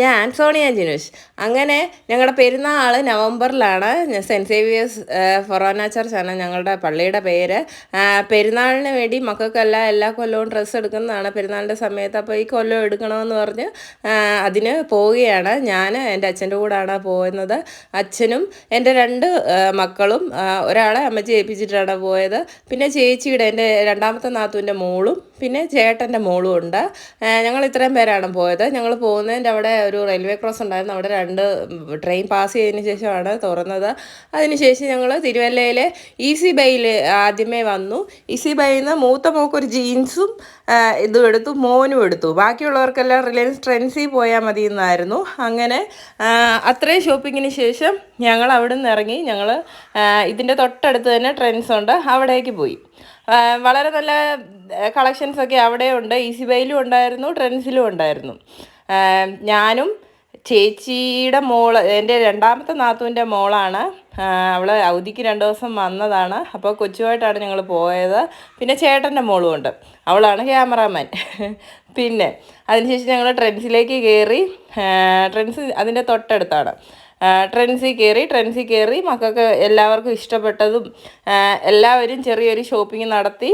ഞാൻ സോണിയ ജിനുഷ്. അങ്ങനെ ഞങ്ങളുടെ പെരുന്നാൾ നവംബറിലാണ് സെന്റ് സേവിയേഴ്സ് ഫൊറോന ആണ് ഞങ്ങളുടെ പള്ളിയുടെ പേര്. പെരുന്നാളിന് വേണ്ടി മക്കൾക്കെല്ലാം എല്ലാ കൊല്ലവും ഡ്രസ്സ് എടുക്കുന്നതാണ് പെരുന്നാളിന്റെ സമയത്ത്. അപ്പോൾ ഈ കൊല്ലം എടുക്കണമെന്ന് പറഞ്ഞ് അതിന് പോവുകയാണ്. ഞാൻ എന്റെ അച്ഛന്റെ കൂടാണ് പോകുന്നത് അച്ഛനും എന്റെ രണ്ട് മക്കളും ഒരാളെ അമ്മച്ചി ഏൽപ്പിച്ചിട്ടാണ് പോയത്. പിന്നെ ചേച്ചിയുടെ എന്റെ രണ്ടാമത്തെ നാത്തുവിന്റെ മോളും പിന്നെ ചേട്ടന്റെ മോളും ഉണ്ട്. ഞങ്ങൾ ഇത്രയും പേരാണ് പോയത്. ഞങ്ങൾ പോകുന്നതിന്റെ അവിടെ ഒരു റെയിൽവേ ക്രോസ് ഉണ്ടായിരുന്നു. അവിടെ രണ്ട് ട്രെയിൻ പാസ് ചെയ്തതിന് ശേഷമാണ് തുറന്നത്. അതിനുശേഷം ഞങ്ങൾ തിരുവല്ലയിലെ ഈസി ബൈയിൽ ആദ്യമേ വന്നു. ഈസി ബൈയിൽ നിന്ന് മൂത്ത മോക്കൊരു ജീൻസും ഇതും എടുത്തു മോനും എടുത്തു. ബാക്കിയുള്ളവർക്കെല്ലാം റിലയൻസ് ട്രെൻഡ്സിൽ പോയാൽ മതി എന്നായിരുന്നു അങ്ങനെ അത്രയും ഷോപ്പിങ്ങിന് ശേഷം ഞങ്ങൾ അവിടെ നിന്ന് ഇറങ്ങി ഞങ്ങൾ ഇതിന്റെ തൊട്ടടുത്ത് തന്നെ ട്രെൻസ് ഉണ്ട്. അവിടേക്ക് പോയി. വളരെ നല്ല കളക്ഷൻസൊക്കെ അവിടെ ഉണ്ട് ഈസി ബൈയിലും ഉണ്ടായിരുന്നു ട്രെൻഡ്സിലും ഉണ്ടായിരുന്നു. ഞാനും ചേച്ചിയുടെ മോൾ എന്റെ രണ്ടാമത്തെ നാത്തുവിന്റെ മോളാണ്. അവൾ അവധിക്ക് രണ്ട് ദിവസം വന്നതാണ്. അപ്പോൾ കൊച്ചുമായിട്ടാണ് ഞങ്ങൾ പോയത്. പിന്നെ ചേട്ടന്റെ മോളും ഉണ്ട്. അവളാണ് ക്യാമറാമാൻ. പിന്നെ അതിനുശേഷം ഞങ്ങൾ ട്രെൻസിലേക്ക് കയറി. ട്രെൻസ് അതിന്റെ തൊട്ടടുത്താണ്. ട്രെൻഡ്സിൽ കയറി ട്രെൻസി കയറി മക്കൾക്ക് എല്ലാവർക്കും ഇഷ്ടപ്പെട്ടതും എല്ലാവരും ചെറിയൊരു ഷോപ്പിംഗ് നടത്തി.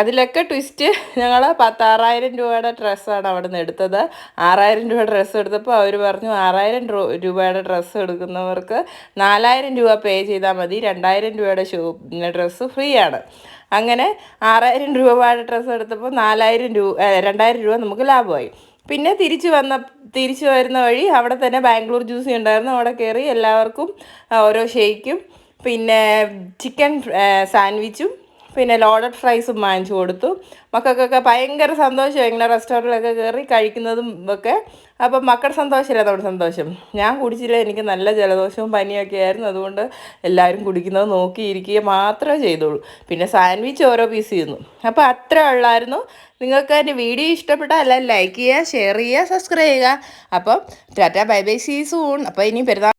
അതിലൊക്കെ ട്വിസ്റ്റ് ഞങ്ങൾ പത്താറായിരം രൂപയുടെ ഡ്രസ്സാണ് അവിടെ നിന്ന് എടുത്തത്. ആറായിരം രൂപ ഡ്രസ്സ് എടുത്തപ്പോൾ അവർ പറഞ്ഞു ആറായിരം രൂപയുടെ ഡ്രസ്സ് എടുക്കുന്നവർക്ക് നാലായിരം രൂപ പേ ചെയ്താൽ മതി. രണ്ടായിരം രൂപയുടെ ഷോ ഡ്രസ്സ് ഫ്രീ ആണ്. അങ്ങനെ ആറായിരം രൂപയുടെ ഡ്രസ്സ് എടുത്തപ്പോൾ നാലായിരം രൂപ രണ്ടായിരം രൂപ നമുക്ക് ലാഭമായി. പിന്നെ തിരിച്ചു വന്ന തിരിച്ചു വരുന്ന വഴി അവിടെ തന്നെ ബാംഗ്ലൂർ ജ്യൂസി ഉണ്ടായിരുന്നു. അവിടെ കയറി എല്ലാവർക്കും ഓരോ ഷേക്കും പിന്നെ ചിക്കൻ സാൻഡ്വിച്ചും പിന്നെ ലോഡഡ് ഫ്രൈസും വാങ്ങിച്ചു കൊടുത്തു. മക്കൾക്കൊക്കെ ഭയങ്കര സന്തോഷം ഇങ്ങനെ റെസ്റ്റോറന്റിലൊക്കെ കയറി കഴിക്കുന്നതും ഒക്കെ. അപ്പം മക്കളുടെ സന്തോഷമില്ല നമ്മുടെ സന്തോഷം. ഞാൻ കുടിച്ചില്ല. എനിക്ക് നല്ല ജലദോഷവും പനിയൊക്കെ ആയിരുന്നു. അതുകൊണ്ട് എല്ലാവരും കുടിക്കുന്നത് നോക്കിയിരിക്കുക മാത്രമേ ചെയ്തുള്ളൂ. പിന്നെ സാൻഡ്വിച്ച് ഓരോ പീസ് ചെയ്യുന്നു. അപ്പോൾ അത്ര ഉള്ളായിരുന്നു. നിങ്ങൾക്ക് എന്റെ വീഡിയോ ഇഷ്ടപ്പെട്ടാൽ എല്ലാം ലൈക്ക് ചെയ്യുക ഷെയർ ചെയ്യുക സബ്സ്ക്രൈബ് ചെയ്യുക. അപ്പം tata bye bye see soon അപ്പോൾ ഇനി പെരുന്നാൾ